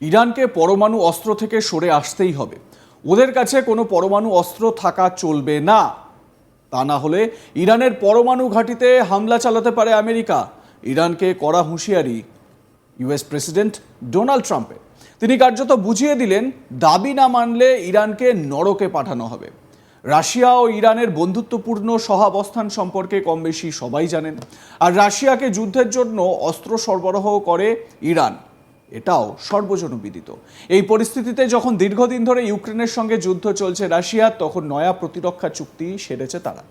ইরানকে পরমাণু অস্ত্র থেকে সরে আসতেই হবে। ওদের কাছে কোনো পরমাণু অস্ত্র থাকা চলবে না। তা না হলে ইরানের পরমাণু ঘাঁটিতে হামলা চালাতে পারে আমেরিকা। ইরানকে কড়া হুঁশিয়ারি ইউএস প্রেসিডেন্ট ডোনাল্ড ট্রাম্পের তিনি কার্যত বুঝিয়ে দিলেন, দাবি না মানলে ইরানকে নরকে পাঠানো হবে। রাশিয়া ও ইরানের বন্ধুত্বপূর্ণ সহাবস্থান সম্পর্কে কম বেশি সবাই জানেন। আর রাশিয়াকে যুদ্ধের জন্য অস্ত্র সরবরাহ করে ইরান। এটাও সর্বজনবিদিত। এই পরিস্থিতিতে যখন দীর্ঘদিন ধরে ইউক্রেনের সঙ্গে যুদ্ধ চলছে রাশিয়ার তখন নয়া প্রতিরক্ষা চুক্তি সেরেছে তারা।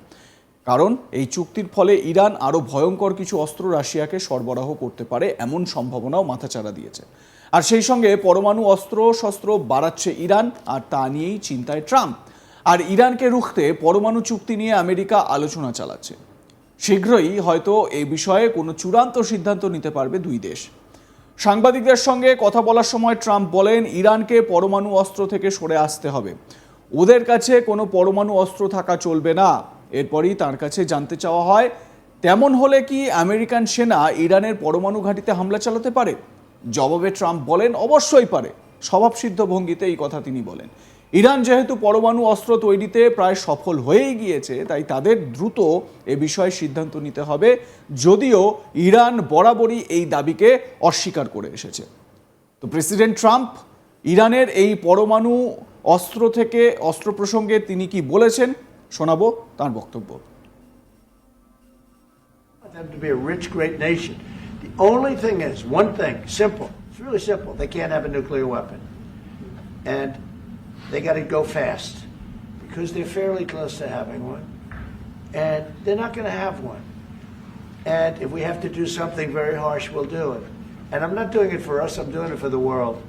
কারণ, এই চুক্তির ফলে ইরান আরও ভয়ঙ্কর কিছু অস্ত্র রাশিয়াকে সরবরাহ করতে পারে এমন সম্ভাবনাও মাথাচাড়া দিয়েছে। আর সেই সঙ্গে পরমাণু অস্ত্র শস্ত্র বাড়াচ্ছে ইরান, আর তা নিয়েই চিন্তায় ট্রাম্প। আর ইরানকে রুখতে পরমাণু চুক্তি নিয়ে আমেরিকা আলোচনা চালাচ্ছে। শীঘ্রই হয়তো এই বিষয়ে কোনো চূড়ান্ত সিদ্ধান্ত নিতে পারবে দুই দেশ। সাংবাদিকদের সঙ্গে কথা বলার সময় ট্রাম্প বলেন, ইরানকে পরমাণু অস্ত্র থেকে সরে আসতে হবে। ওদের কাছে কোনো পরমাণু অস্ত্র থাকা চলবে না। এরপরই তার কাছে জানতে চাওয়া হয়, তেমন হলে কি আমেরিকান সেনা ইরানের পরমাণু ঘাঁটিতে হামলা চালাতে পারে? জবাবে ট্রাম্প বলেন, অবশ্যই পারে। স্বভাবসিদ্ধ ভঙ্গিতে এই কথা তিনি বলেন। ইরান যেহেতু পরমাণু অস্ত্র তৈরিতে প্রায় সফল হয়েই গিয়েছে, তাই তাদের দ্রুত এ বিষয়ে সিদ্ধান্ত নিতে হবে, যদিও ইরান বরাবরই এই দাবিকে অস্বীকার করে এসেছে। তো প্রেসিডেন্ট ট্রাম্প, ইরানের এই পরমাণু অস্ত্র থেকে অস্ত্র প্রসঙ্গে তিনি কি বলেছেন, শোনাবো তার বক্তব্য. And they got to go fast because they're fairly close to having one. And they're not going to have one. And if we have to do something very harsh, we'll do it. And I'm not doing it for us, I'm doing it for the world.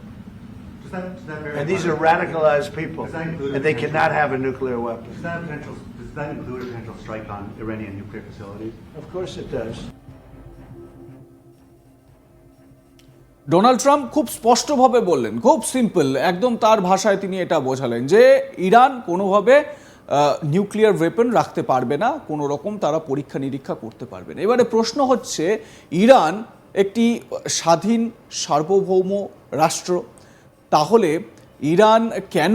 Does that, does that And these are radicalized people. Does that include And they cannot have a nuclear weapon. Does that potential, does that include a potential strike on Iranian nuclear facilities? Of course it does. Donald Trump খুব স্পষ্টভাবে বললেন, খুব simple, একদম তার ভাষায় তিনি এটা বোঝালেন যে ইরান কোনোভাবে নিউক্লিয়ার ওয়েপন রাখতে পারবে না, কোনো রকম তারা পরীক্ষা নিরীক্ষা করতে পারবে না। এবারে প্রশ্ন হচ্ছে, ইরান একটি স্বাধীন সার্বভৌম রাষ্ট্র, তাহলে ইরান কেন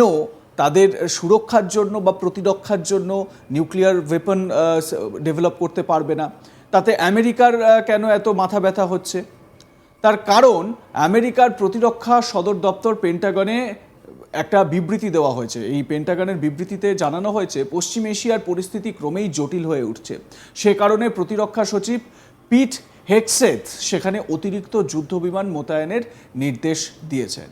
তাদের সুরক্ষার জন্য বা প্রতিরক্ষার জন্য নিউক্লিয়ার ওয়েপন ডেভেলপ করতে পারবে না? তাতে আমেরিকার কেন এত মাথা ব্যথা হচ্ছে? তার কারণ আমেরিকার প্রতিরক্ষা সদর দপ্তর পেন্টাগনে একটা বিবৃতি দেওয়া হয়েছে। এই পেন্টাগনের বিবৃতিতে জানানো হয়েছে, পশ্চিম এশিয়ার পরিস্থিতি ক্রমেই জটিল হয়ে উঠছে। সে কারণে প্রতিরক্ষা সচিব পিট হেক্সেথ সেখানে অতিরিক্ত যুদ্ধ বিমান মোতায়েনের নির্দেশ দিয়েছেন।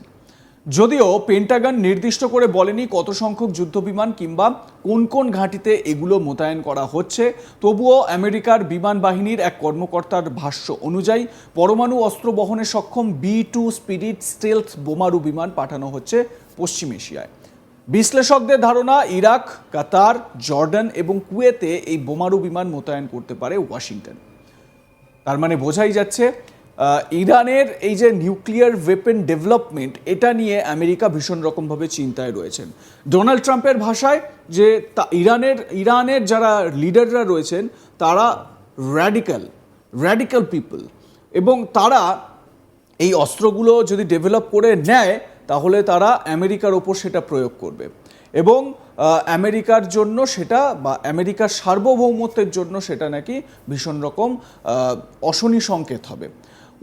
যদিও পেন্টাগন নির্দিষ্ট করে বলেনি কত সংখ্যক যুদ্ধবিমান কিংবা কোন কোন ঘাঁটিতে এগুলো মোতায়েন করা হচ্ছে, তবুও আমেরিকার বিমান বাহিনীর এক কর্মকর্তার ভাষ্য অনুযায়ী পরমাণু অস্ত্র বহনে সক্ষম বি টু স্পিরিট স্টেলথ বোমারু বিমান পাঠানো হচ্ছে পশ্চিম এশিয়ায়। বিশ্লেষকদের ধারণা, ইরাক, কাতার, জর্ডান এবং কুয়েতে এই বোমারু বিমান মোতায়েন করতে পারে ওয়াশিংটন। তার মানে বোঝাই যাচ্ছে ইরানের এই যে নিউক্লিয়ার ওয়েপেন ডেভেলপমেন্ট এটা নিয়ে আমেরিকা ভীষণ রকমভাবে চিন্তায় রয়েছেন। ডোনাল্ড ট্রাম্পের ভাষায় যে তা ইরানের ইরানের যারা লিডাররা রয়েছেন, তারা র্যাডিক্যাল র্যাডিক্যাল পিপল এবং তারা এই অস্ত্রগুলো যদি ডেভেলপ করে নেয়, তাহলে তারা আমেরিকার ওপর সেটা প্রয়োগ করবে এবং আমেরিকার জন্য সেটা বা আমেরিকার সার্বভৌমত্বের জন্য সেটা নাকি ভীষণ রকম অশনি সংকেত হবে।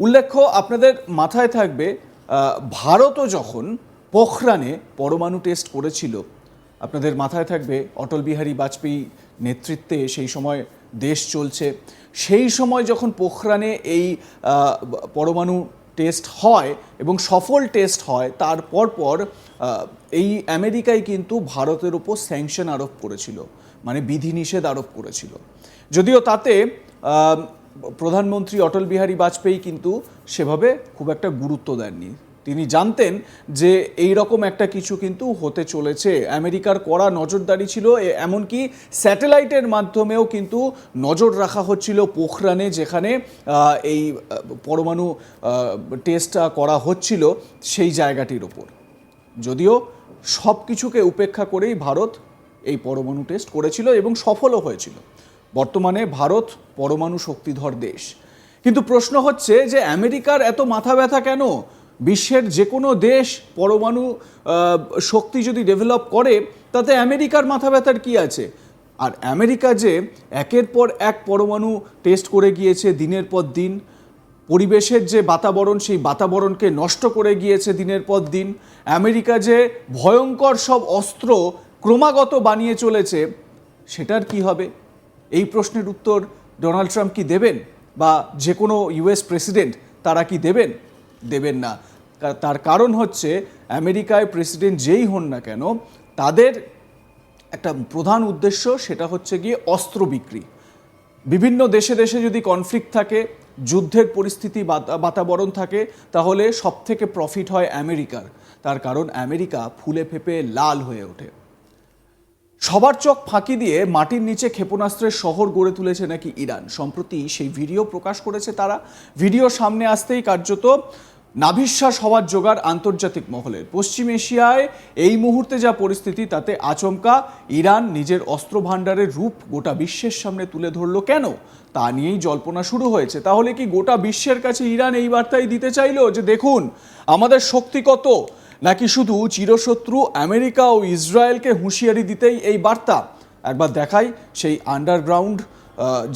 উল্লেখ্য, আপনাদের মাথায় থাকবে ভারতও যখন পোখরানে পরমাণু টেস্ট করেছিল, আপনাদের মাথায় থাকবে অটল বিহারী বাজপেয়ী নেতৃত্বে সেই সময় দেশ চলছে। সেই সময় যখন পোখরানে এই পরমাণু টেস্ট হয় এবং সফল টেস্ট হয় তারপর পর এই আমেরিকায় কিন্তু ভারতের উপর স্যাংশন আরোপ করেছিল মানে বিধিনিষেধ আরোপ করেছিল। যদিও তাতে প্রধানমন্ত্রী অটল বিহারী বাজপেয়ী কিন্তু সেভাবে খুব একটা গুরুত্ব দেননি। তিনি জানতেন যে এই রকম একটা কিছু কিন্তু হতে চলেছে। আমেরিকার কড়া নজরদারি ছিল এমনকি স্যাটেলাইটের মাধ্যমেও কিন্তু নজর রাখা হচ্ছিল পোখরানে, যেখানে এই পরমাণু টেস্টটা করা হচ্ছিল সেই জায়গাটির ওপর। যদিও সব কিছুকে উপেক্ষা করেই ভারত এই পরমাণু টেস্ট করেছিল এবং সফলও হয়েছিল। বর্তমানে ভারত পরমাণু শক্তিধর দেশ। কিন্তু প্রশ্ন হচ্ছে যে আমেরিকার এত মাথা ব্যথা কেন? বিশ্বের যে কোনো দেশ পরমাণু শক্তি যদি ডেভেলপ করে, তাতে আমেরিকার মাথা ব্যথার কী আছে? আর আমেরিকা যে একের পর এক পরমাণু টেস্ট করে গিয়েছে দিনের পর দিন, পরিবেশের যে বাতাবরণ, সেই বাতাবরণকে নষ্ট করে গিয়েছে দিনের পর দিন, আমেরিকা যে ভয়ঙ্কর সব অস্ত্র ক্রমাগত বানিয়ে চলেছে, সেটার কি হবে? এই প্রশ্নের উত্তর ডোনাল্ড ট্রাম্প কি দেবেন? বা যে কোনো ইউএস প্রেসিডেন্ট তারা কি দেবেন? দেবেন না। তার কারণ হচ্ছে আমেরিকায় প্রেসিডেন্ট যেই হন না কেন, তাদের একটা প্রধান উদ্দেশ্য সেটা হচ্ছে গিয়ে অস্ত্র বিক্রি। বিভিন্ন দেশে দেশে যদি কনফ্লিক্ট থাকে, যুদ্ধের পরিস্থিতি বাতা- বাতাবরণ থাকে, তাহলে সব থেকে প্রফিট হয় আমেরিকার। তার কারণ আমেরিকা ফুলে ফেপে লাল হয়ে ওঠে। সবার চোখ ফাঁকি দিয়ে মাটির নিচে ক্ষেপণাস্ত্রের শহর গড়ে তুলেছে নাকি ইরান? সম্প্রতি সেই ভিডিও প্রকাশ করেছে তারা। ভিডিও সামনে আসতেই কার্যত নাভিশ্বাস হওয়ার জোগাড় আন্তর্জাতিক মহলের। পশ্চিম এশিয়ায় এই মুহূর্তে যা পরিস্থিতি, তাতে আচমকা ইরান নিজের অস্ত্র ভাণ্ডারের রূপ গোটা বিশ্বের সামনে তুলে ধরলো কেন? তা নিয়েই জল্পনা শুরু হয়েছে। তাহলে কি গোটা বিশ্বের কাছে ইরান এই বার্তাই দিতে চাইলো যে, দেখুন, আমাদের শক্তি কত? নাকি শুধু চিরশত্রু আমেরিকা ও ইসরায়েলকে হুঁশিয়ারি দিতেই এই বার্তা? একবার দেখাই সেই আন্ডারগ্রাউন্ড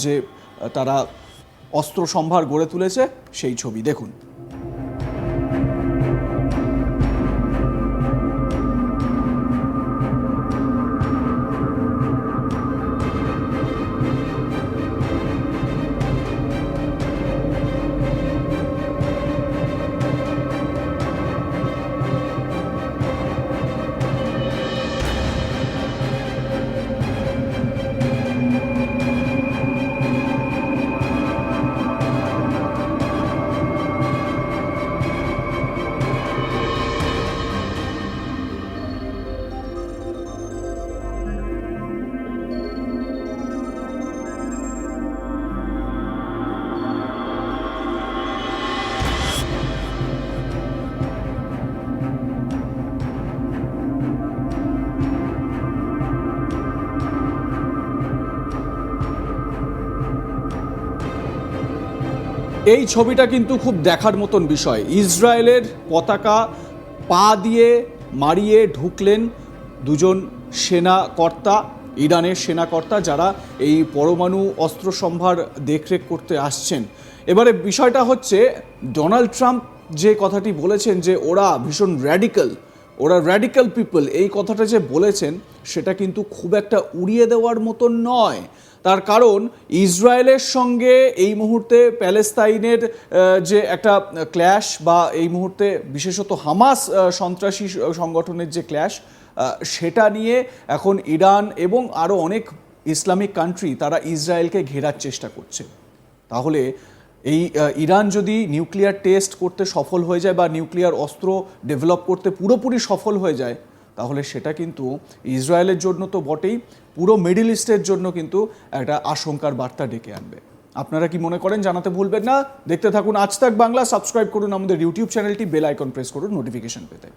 যে তারা অস্ত্র সম্ভার গড়ে তুলেছে সেই ছবি। দেখুন। এই ছবিটা কিন্তু খুব দেখার মতন বিষয়। ইসরায়েলের পতাকা পা দিয়ে মারিয়ে ঢুকলেন দুজন সেনাকর্তা ইরানের সেনাকর্তা যারা এই পরমাণু অস্ত্র সম্ভার দেখরেখ করতে আসছেন। এবারে বিষয়টা হচ্ছে, ডোনাল্ড ট্রাম্প যে কথাটি বলেছেন যে ওরা ভীষণ র্যাডিক্যাল ওরা র্যাডিক্যাল পিপল এই কথাটা যে বলেছেন, সেটা কিন্তু খুব একটা উড়িয়ে দেওয়ার মতন নয়। তার কারণ ইসরায়েলের সঙ্গে এই মুহূর্তে প্যালেস্তাইনের যে একটা ক্ল্যাশ বা এই মুহূর্তে বিশেষত হামাস সন্ত্রাসী সংগঠনের যে ক্ল্যাশ সেটা নিয়ে এখন ইরান এবং আরও অনেক ইসলামিক কান্ট্রি তারা ইসরায়েলকে ঘেরার চেষ্টা করছে। তাহলে এই ইরান যদি নিউক্লিয়ার টেস্ট করতে সফল হয়ে যায় বা নিউক্লিয়ার অস্ত্র ডেভেলপ করতে পুরোপুরি সফল হয়ে যায় তাহলে সেটা কিন্তু ইসরায়েলের জন্য তো বটেই, পুরো মিডিল ইস্টের জন্য কিন্তু একটা আশঙ্কার বার্তা ডেকে আনবে। আপনারা কি মনে করেন জানাতে ভুলবেন না? দেখতে থাকুন আজ তাক বাংলা, সাবস্ক্রাইব করুন আমাদের ইউটিউব চ্যানেলটি, বেল আইকন প্রেস করুন নোটিফিকেশন পেতে।